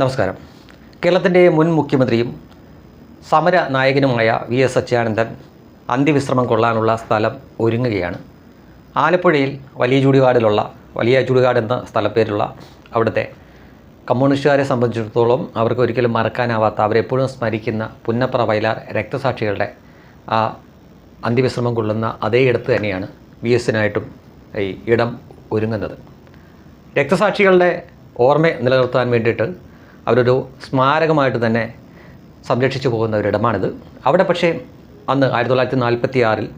നമസ്കാരം. കേരളത്തിന്റെ മുൻ മുഖ്യമന്ത്രിയും സമര നായകനുമായ വി എസ് അച്യുതാനന്ദൻ അന്ത്യവിശ്രമം കൊള്ളാനുള്ള സ്ഥലം ഒരുങ്ങുകയാണ്. ആലപ്പുഴയിൽ വലിയ ചൂടുകാടിലുള്ള വലിയ ചൂടുകാട് എന്ന സ്ഥലപ്പേരുള്ള അവിടുത്തെ കമ്മ്യൂണിസ്റ്റുകാരെ സംബന്ധിച്ചിടത്തോളം അവർക്ക് ഒരിക്കലും മറക്കാനാവാത്ത അവരെപ്പോഴും സ്മരിക്കുന്ന പുന്നപ്ര വയലാർ രക്തസാക്ഷികളുടെ ആ അന്ത്യവിശ്രമം കൊള്ളുന്ന അതേ ഇടത്ത് തന്നെയാണ് വി എസിനായിട്ടും ഈ ഇടം ഒരുങ്ങുന്നത്. രക്തസാക്ഷികളുടെ ഓർമ്മ നിലനിർത്താൻ വേണ്ടിയിട്ട് അവരൊരു സ്മാരകമായിട്ട് തന്നെ സംരക്ഷിച്ചു പോകുന്ന ഒരിടമാണിത് അവിടെ പക്ഷേ അന്ന് ആയിരത്തി തൊള്ളായിരത്തി നാൽപ്പത്തി ആറിൽ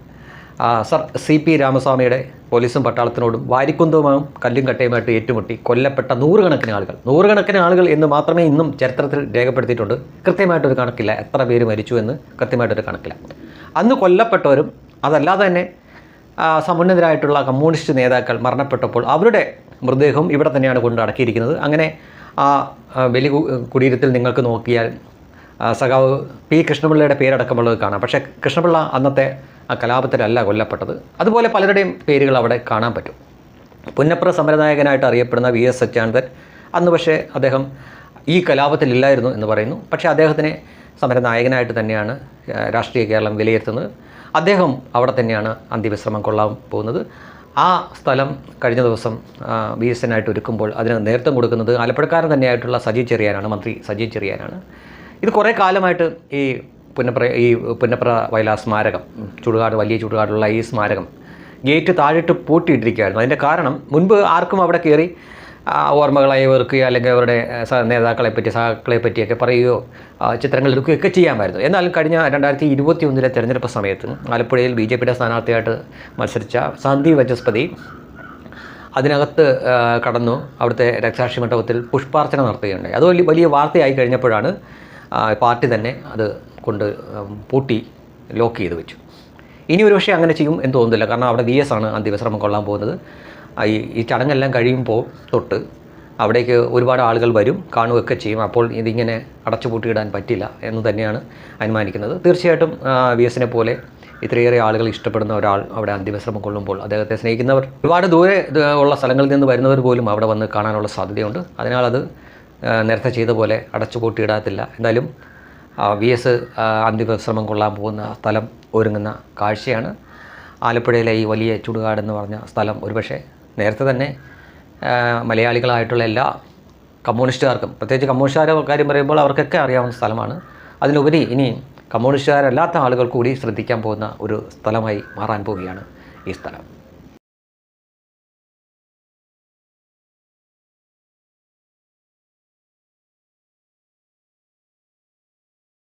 സർ സി പി രാമസ്വാമിയുടെ പോലീസും പട്ടാളത്തിനോടും വാരിക്കുന്തവുമായും കല്ലും കട്ടയുമായിട്ട് ഏറ്റുമുട്ടി കൊല്ലപ്പെട്ട നൂറുകണക്കിന് ആളുകൾ. നൂറുകണക്കിന് ആളുകൾ എന്ന് മാത്രമേ ഇന്നും ചരിത്രത്തിൽ രേഖപ്പെടുത്തിയിട്ടുണ്ട്. കൃത്യമായിട്ടൊരു കണക്കില്ല. എത്ര പേര് മരിച്ചു എന്ന് കൃത്യമായിട്ടൊരു കണക്കില്ല. അന്ന് കൊല്ലപ്പെട്ടവരും അതല്ലാതെ തന്നെ സമുന്നതരായിട്ടുള്ള കമ്മ്യൂണിസ്റ്റ് നേതാക്കൾ മരണപ്പെട്ടപ്പോൾ അവരുടെ മൃതദേഹം ഇവിടെ തന്നെയാണ് കൊണ്ട് അടക്കിയിരിക്കുന്നത്. അങ്ങനെ ആ വലിയ കുടീരത്തിൽ നിങ്ങൾക്ക് നോക്കിയാൽ സഖാവ് പി. കൃഷ്ണപിള്ളയുടെ പേരടക്കമുള്ളത് കാണാം. പക്ഷേ കൃഷ്ണപിള്ള അന്നത്തെ ആ കലാപത്തിലല്ല കൊല്ലപ്പെട്ടത്. അതുപോലെ പലരുടെയും പേരുകൾ അവിടെ കാണാൻ പറ്റും. പുന്നപ്ര സമരനായകനായിട്ട് അറിയപ്പെടുന്ന വി. എസ്. സച്ചാനന്ദൻ അന്ന് പക്ഷേ അദ്ദേഹം ഈ കലാപത്തിലില്ലായിരുന്നു എന്ന് പറയുന്നു. പക്ഷേ അദ്ദേഹത്തിനെ സമരനായകനായിട്ട് തന്നെയാണ് രാഷ്ട്രീയ കേരളം വിലയിരുത്തുന്നത്. അദ്ദേഹം അവിടെ തന്നെയാണ് അന്ത്യവിശ്രമം കൊള്ളാൻ പോകുന്നത്. ആ സ്ഥലം കഴിഞ്ഞ ദിവസം ബി എസ് എനായിട്ട് ഒരുക്കുമ്പോൾ അതിന് നേതൃത്വം കൊടുക്കുന്നത് ആലപ്പുഴക്കാരൻ തന്നെയായിട്ടുള്ള സജി ചെറിയാനാണ് മന്ത്രി സജി ചെറിയാനാണ്. ഇത് കുറേ കാലമായിട്ട് ഈ പുന്നപ്ര ഈ പുന്നപ്ര വയലാർ സ്മാരകം ചുടുകാട് വലിയ ചുടുകാടുള്ള ഈ സ്മാരകം ഗേറ്റ് താഴിട്ട് പൂട്ടിയിട്ടിരിക്കുകയായിരുന്നു. അതിന്റെ കാരണം മുൻപ് ആർക്കും അവിടെ കയറി ആ, ഓർമ്മകളെ വെറുക്കുക അല്ലെങ്കിൽ അവരുടെ നേതാക്കളെ പറ്റി സഹാക്കളെ പറ്റിയൊക്കെ പറയുകയോ ചിത്രങ്ങൾ എടുക്കുകയൊക്കെ ചെയ്യാമായിരുന്നു. എന്നാലും കഴിഞ്ഞ രണ്ടായിരത്തി ഇരുപത്തി ഒന്നിലെ തെരഞ്ഞെടുപ്പ് സമയത്ത് ആലപ്പുഴയിൽ ബി ജെ പിയുടെ സ്ഥാനാർത്ഥിയായിട്ട് മത്സരിച്ച സന്ദീപ് വചസ്പതി അതിനകത്ത് കടന്നു. അവിടുത്തെ രക്ഷാക്ഷി മണ്ഡപത്തിൽ പുഷ്പാർച്ചന നടത്തുകയുണ്ടായി. അത് വലിയ വലിയ വാർത്തയായി കഴിഞ്ഞപ്പോഴാണ് പാർട്ടി തന്നെ അത് കൊണ്ട് പൂട്ടി ലോക്ക് ചെയ്ത് വെച്ചു. ഇനി ഒരു പക്ഷേ അങ്ങനെ ചെയ്യും എന്ന് തോന്നുന്നില്ല. കാരണം അവിടെ വി എസ് ആണ് അന്തിമശ്രമം കൊള്ളാൻ പോകുന്നത്. ഈ ഈ ചടങ്ങെല്ലാം കഴിയുമ്പോൾ തൊട്ട് അവിടേക്ക് ഒരുപാട് ആളുകൾ വരും കാണുകയൊക്കെ ചെയ്യും. അപ്പോൾ ഇതിങ്ങനെ അടച്ചുപൂട്ടിയിടാൻ പറ്റില്ല എന്ന് തന്നെയാണ് അനുമാനിക്കുന്നത്. തീർച്ചയായിട്ടും വി എസിനെ പോലെ ഇത്രയേറെ ആളുകൾ ഇഷ്ടപ്പെടുന്ന ഒരാൾ അവിടെ അന്ത്യവിശ്രമം കൊള്ളുമ്പോൾ അദ്ദേഹത്തെ സ്നേഹിക്കുന്നവർ ഒരുപാട് ദൂരെ ഉള്ള സ്ഥലങ്ങളിൽ നിന്ന് വരുന്നവർ പോലും അവിടെ വന്ന് കാണാനുള്ള സാധ്യതയുണ്ട്. അതിനാൽ അത് നേരത്തെ ചെയ്ത പോലെ അടച്ചുപൂട്ടിയിടാത്തില്ല. എന്തായാലും വി എസ് അന്ത്യവിശ്രമം കൊള്ളാൻ പോകുന്ന സ്ഥലം ഒരുങ്ങുന്ന കാഴ്ചയാണ്. ആലപ്പുഴയിലെ ഈ വലിയ ചുടുകാട് എന്ന് പറഞ്ഞ സ്ഥലം ഒരുപക്ഷെ നേരത്തെ തന്നെ മലയാളികളായിട്ടുള്ള എല്ലാ കമ്മ്യൂണിസ്റ്റുകാർക്കും പ്രത്യേകിച്ച് കമ്മ്യൂണിസ്റ്റുകാരുടെ കാര്യം പറയുമ്പോൾ അവർക്കൊക്കെ അറിയാവുന്ന സ്ഥലമാണ്. അതിലുപരി ഇനി കമ്മ്യൂണിസ്റ്റുകാരല്ലാത്ത ആളുകൾ കൂടി ശ്രദ്ധിക്കാൻ പോകുന്ന ഒരു സ്ഥലമായി മാറാൻ പോവുകയാണ് ഈ സ്ഥലം.